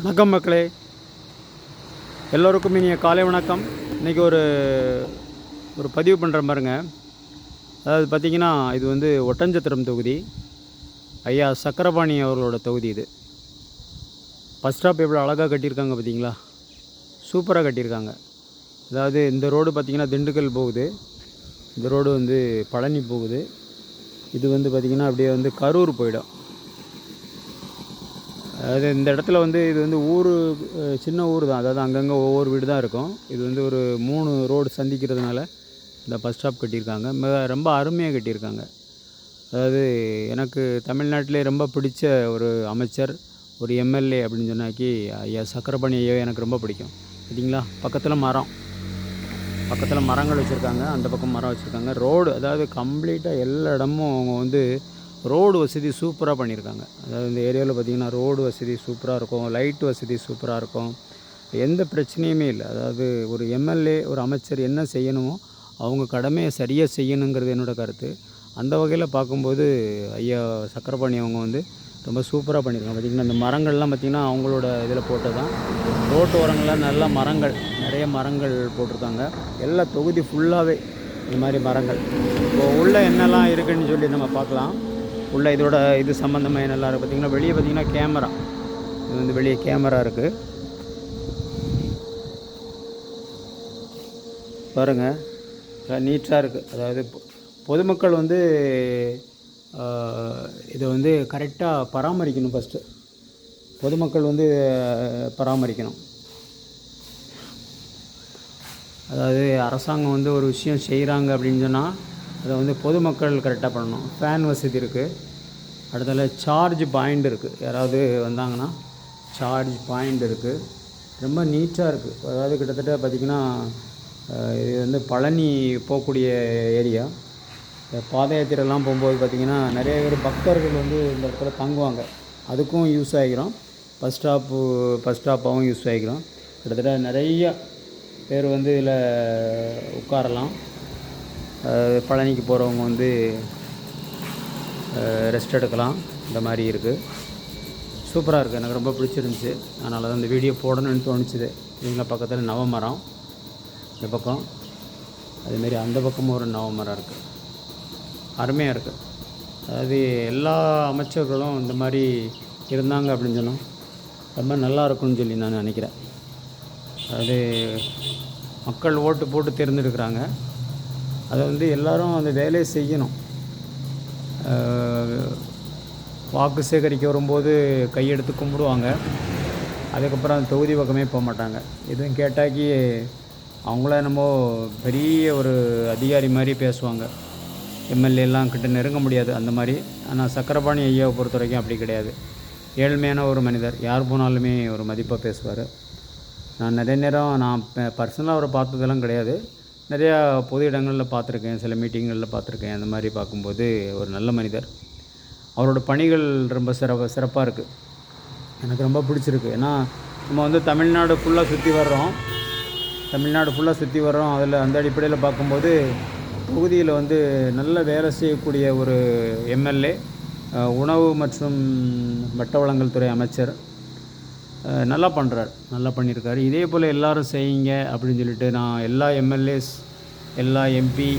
வணக்கம் மக்களே. எல்லோருக்கும் இனிய காலை வணக்கம். இன்றைக்கி ஒரு ஒரு பதிவு பண்ணுற பாருங்க. அதாவது பார்த்திங்கன்னா இது வந்து ஒட்டஞ்சத்திரம் தொகுதி. ஐயா சக்கரபாணி அவர்களோட தொகுதி இது. பஸ் ஸ்டாப் எவ்வளோ அழகாக கட்டியிருக்காங்க பார்த்தீங்களா? சூப்பராக கட்டியிருக்காங்க. அதாவது இந்த ரோடு பார்த்திங்கன்னா திண்டுக்கல் போகுது. இந்த ரோடு வந்து பழனி போகுது. இது வந்து பார்த்திங்கன்னா அப்படியே வந்து கரூர் போயிடும். அதாவது இந்த இடத்துல வந்து இது வந்து ஊர் சின்ன ஊர் தான். அதாவது அங்கங்கே ஒவ்வொரு வீடு தான் இருக்கும். இது வந்து ஒரு மூணு ரோடு சந்திக்கிறதுனால இந்த பஸ் ஸ்டாப் கட்டியிருக்காங்க. மிக ரொம்ப அருமையாக கட்டியிருக்காங்க. அதாவது எனக்கு தமிழ்நாட்டிலே ரொம்ப பிடிச்ச ஒரு அமைச்சர் ஒரு எம்எல்ஏ அப்படின்னு சொன்னாக்கி ஐயா சக்கரபாணி ஐயோ எனக்கு ரொம்ப பிடிக்கும். சரிங்களா பக்கத்தில் மரம். பக்கத்தில் மரங்கள் வச்சுருக்காங்க. அந்த பக்கம் மரம் வச்சுருக்காங்க. ரோடு அதாவது கம்ப்ளீட்டாக எல்லா இடமும் அவங்க வந்து ரோடு வசதி சூப்பராக பண்ணியிருக்காங்க. அதாவது இந்த ஏரியாவில் பார்த்திங்கன்னா ரோடு வசதி சூப்பராக இருக்கும் லைட் வசதி சூப்பராக இருக்கும். எந்த பிரச்சனையுமே இல்லை. அதாவது ஒரு எம்எல்ஏ ஒரு அமைச்சர் என்ன செய்யணுமோ அவங்க கடமையை சரியாக செய்யணுங்கிறது என்னோடய கருத்து. அந்த வகையில் பார்க்கும்போது ஐயா சக்கரபாணி அவங்க வந்து ரொம்ப சூப்பராக பண்ணியிருக்காங்க. பார்த்திங்கன்னா இந்த மரங்கள்லாம் பார்த்திங்கன்னா அவங்களோட இதில் போட்டு தான் ரோட்டு ஓரங்களில் நல்ல மரங்கள் நிறைய மரங்கள் போட்டிருக்காங்க. எல்லா தொகுதி ஃபுல்லாகவே இந்த மாதிரி மரங்கள். இப்போ உள்ளே என்னெல்லாம் இருக்குதுன்னு சொல்லி நம்ம பார்க்கலாம். உள்ள இதோட இது சம்மந்தமாக என்னெல்லாம் இருக்குது பார்த்திங்கன்னா வெளியே பார்த்திங்கன்னா கேமரா இது வந்து வெளியே கேமரா இருக்குது பாருங்கள் நீட்டாக இருக்குது அதாவது பொதுமக்கள் வந்து இதை வந்து கரெக்டாக பராமரிக்கணும் ஃபஸ்ட்டு பொதுமக்கள் வந்து பராமரிக்கணும். அதாவது அரசாங்கம் வந்து ஒரு விஷயம் செய்கிறாங்க அப்படின்னு சொன்னால் அதை வந்து பொதுமக்கள் கரெக்டாக பண்ணணும். ஃபேன் வசதி இருக்குது அடுத்தால சார்ஜ் பாயிண்ட் இருக்குது யாராவது வந்தாங்கன்னா சார்ஜ் பாயிண்ட் இருக்குது ரொம்ப நீட்டாக இருக்குது அதாவது கிட்டத்தட்ட பார்த்திங்கன்னா இது வந்து பழனி போகக்கூடிய ஏரியா பாத யாத்திரைலாம் போகும்போது பார்த்திங்கன்னா நிறைய பேர் பக்தர்கள் வந்து இந்த இடத்துல தங்குவாங்க. அதுக்கும் யூஸ் ஆகிக்கிறோம். பஸ் ஸ்டாப்பு பஸ் ஸ்டாப்பாகவும் யூஸ் ஆகிக்கிறோம். கிட்டத்தட்ட நிறைய பேர் வந்து இதில் உட்காரலாம். பழனிக்கு போகிறவங்க வந்து ரெஸ்ட் எடுக்கலாம். இந்த மாதிரி இருக்குது சூப்பராக இருக்குது எனக்கு ரொம்ப பிடிச்சிருந்துச்சி. அதனால தான் இந்த வீடியோ போடணும்னு தோணுச்சுது. இவங்க பக்கத்தில் நவமரம். இந்த பக்கம். அதேமாரி அந்த பக்கமும் ஒரு நவமரம் இருக்குது அருமையாக இருக்குது அதாவது எல்லா அமைச்சர்களும் இந்த மாதிரி இருந்தாங்க அப்படின்னு சொன்னால் ரொம்ப நல்லா இருக்கும்னு சொல்லி நான் நினைக்கிறேன். அது மக்கள் ஓட்டு போட்டு தேர்ந்தெடுக்கிறாங்க. அதை வந்து எல்லாரும் அந்த வேலையை செய்யணும். வாக்கு சேகரிக்க வரும்போது கையெடுத்து கும்பிடுவாங்க. அதுக்கப்புறம் அந்த தொகுதி பக்கமே போக மாட்டாங்க. எதுவும் கேட்டாக்கி அவங்கள என்னமோ பெரிய ஒரு அதிகாரி மாதிரி பேசுவாங்க. எம்எல்ஏலாம் கிட்ட நெருங்க முடியாது அந்த மாதிரி. ஆனால் சக்கரபாணி ஐயாவை பொறுத்த வரைக்கும் அப்படி கிடையாது. ஏழ்மையான ஒரு மனிதர். யார் போனாலுமே ஒரு மதிப்பாக பேசுவார். நான் நிறைய நேரம் நான் பர்சனலாக அவரை பார்த்ததெல்லாம் கிடையாது. நிறையா பொது இடங்களில் பார்த்துருக்கேன். சில மீட்டிங்களில் பார்த்துருக்கேன். அந்த மாதிரி பார்க்கும்போது ஒரு நல்ல மனிதர். அவரோட பணிகள் ரொம்ப சிறப்ப சிறப்பாக இருக்குது எனக்கு ரொம்ப பிடிச்சிருக்கு. ஏன்னா நம்ம வந்து தமிழ்நாடு ஃபுல்லாக சுற்றி வர்றோம். தமிழ்நாடு ஃபுல்லாக சுற்றி வர்றோம். அதில் அந்த அடிப்படையில் பார்க்கும்போது தொகுதியில் வந்து நல்ல வேலை செய்யக்கூடிய ஒரு எம்எல்ஏ உணவு மற்றும் வட்ட வளங்கள் துறை அமைச்சர் நல்லா பண்ணுறார் நல்லா பண்ணியிருக்காரு. இதே போல் எல்லாரும் செய்யுங்க அப்படின்னு சொல்லிட்டு நான் எல்லா எம்எல்ஏஸ் எல்லா எம்பி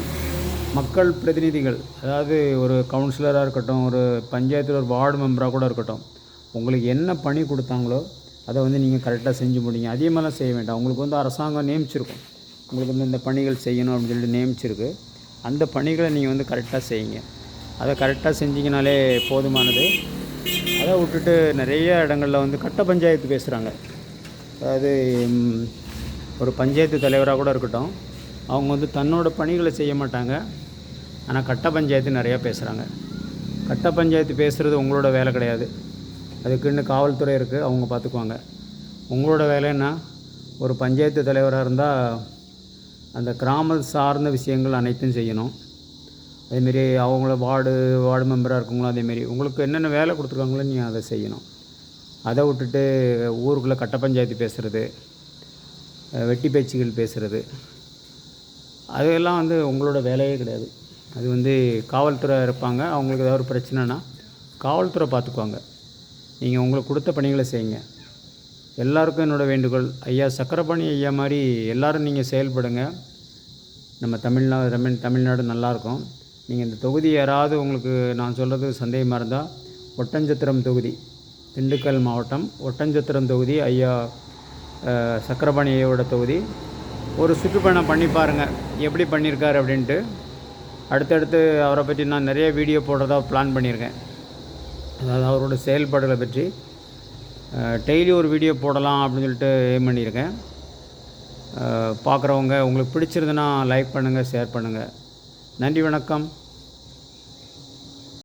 மக்கள் பிரதிநிதிகள் அதாவது ஒரு கவுன்சிலராக இருக்கட்டும் ஒரு பஞ்சாயத்தில் ஒரு வார்டு மெம்பராக கூட இருக்கட்டும் உங்களுக்கு என்ன பணி கொடுத்தாங்களோ அதை வந்து நீங்கள் கரெக்டாக செஞ்சு முடியுங்க அதிகமாகலாம் செய்ய வேண்டாம். உங்களுக்கு வந்து அரசாங்கம் நியமிச்சிருக்கும். உங்களுக்கு வந்து இந்த பணிகள் செய்யணும் அப்படின்னு சொல்லிட்டு நியமிச்சிருக்கு. அந்த பணிகளை நீங்கள் வந்து கரெக்டாக செய்யுங்க. அதை கரெக்டாக செஞ்சிங்கனாலே போதுமானது. அதை விட்டுட்டு நிறைய இடங்களில் வந்து கட்ட பஞ்சாயத்து பேசுகிறாங்க அதாவது ஒரு பஞ்சாயத்து தலைவராக கூட இருக்கட்டும். அவங்க வந்து தன்னோட பணிகளை செய்ய மாட்டாங்க. ஆனால் கட்ட பஞ்சாயத்து நிறையா பேசுகிறாங்க கட்ட பஞ்சாயத்து பேசுகிறது உங்களோட வேலை கிடையாது. அதுக்குன்னு காவல்துறை இருக்குது அவங்க பார்த்துக்குவாங்க உங்களோட வேலை என்ன? ஒரு பஞ்சாயத்து தலைவராக இருந்தால் அந்த கிராம சார்ந்த விஷயங்கள் அனைத்தும் செய்யணும். அதேமாரி அவங்கள வார்டு வார்டு மெம்பராக இருக்கவங்களும் அதேமாரி உங்களுக்கு என்னென்ன வேலை கொடுத்துருக்காங்களோ நீங்கள் அதை செய்யணும். அதை விட்டுட்டு ஊருக்குள்ளே கட்ட பஞ்சாயத்து பேசுகிறது வெட்டி பேச்சுகள் பேசுகிறது அதெல்லாம் வந்து உங்களோட வேலையே கிடையாது. அது வந்து காவல்துறை இருப்பாங்க அவங்களுக்கு ஏதாவது ஒரு பிரச்சனைனா காவல்துறை பார்த்துக்குவாங்க. நீங்கள் உங்களுக்கு கொடுத்த பணிகளை செய்யுங்க. எல்லாருக்கும் என்னோடய வேண்டுகோள் ஐயா சக்கரபாணி ஐயா மாதிரி எல்லோரும் நீங்கள் செயல்படுங்க. நம்ம தமிழ்நாடு தமிழ் தமிழ்நாடு நல்லாயிருக்கும் நீங்கள் இந்த தொகுதி யாராவது உங்களுக்கு நான் சொல்கிறது சந்தேகமாக இருந்தால் ஒட்டஞ்சத்திரம் தொகுதி திண்டுக்கல் மாவட்டம் ஒட்டஞ்சத்திரம் தொகுதி ஐயா சக்கரபாணி ஐயோட தொகுதி. ஒரு சுற்றுப்பயணம் பண்ணி பாருங்கள் எப்படி பண்ணியிருக்காரு அப்படின்ட்டு. அடுத்தடுத்து அவரை பற்றி நான் நிறைய வீடியோ போடுறதா பிளான் பண்ணியிருக்கேன் அதாவது அவரோட செயல்பாடுகளை பற்றி. டெய்லி ஒரு வீடியோ போடலாம் அப்படின்னு சொல்லிட்டு எய்ம் பண்ணியிருக்கேன். பார்க்குறவங்க உங்களுக்கு பிடிச்சிருந்துன்னா லைக் பண்ணுங்கள் ஷேர் பண்ணுங்கள் நன்றி வணக்கம்.